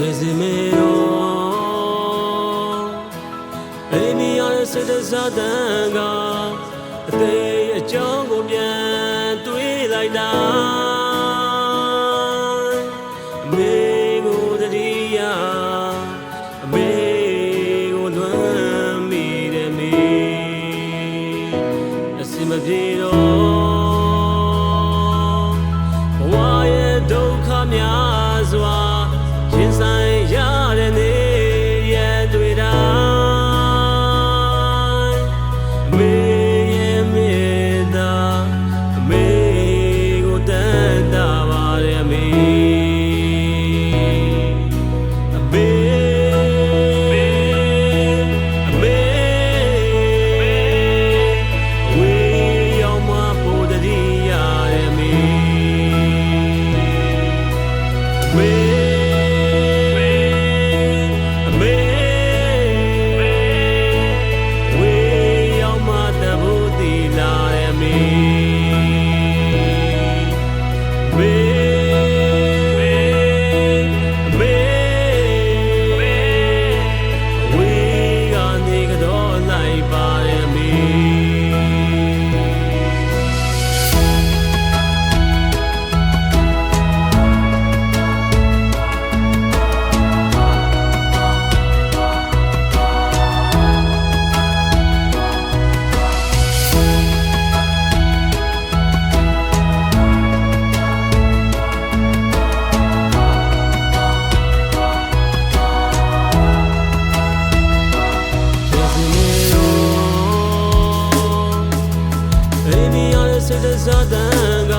Crazy me oh Baby you're so desatanga အသေးအကြောင်းကိုပြန်တွေးလိုက်တာအမေကိုတတိယအမေကိုလွမ်းမိတယ်မေအစမပြေတော့ဘဝရဲ့ဒုက္ခများ with عاشق زادم.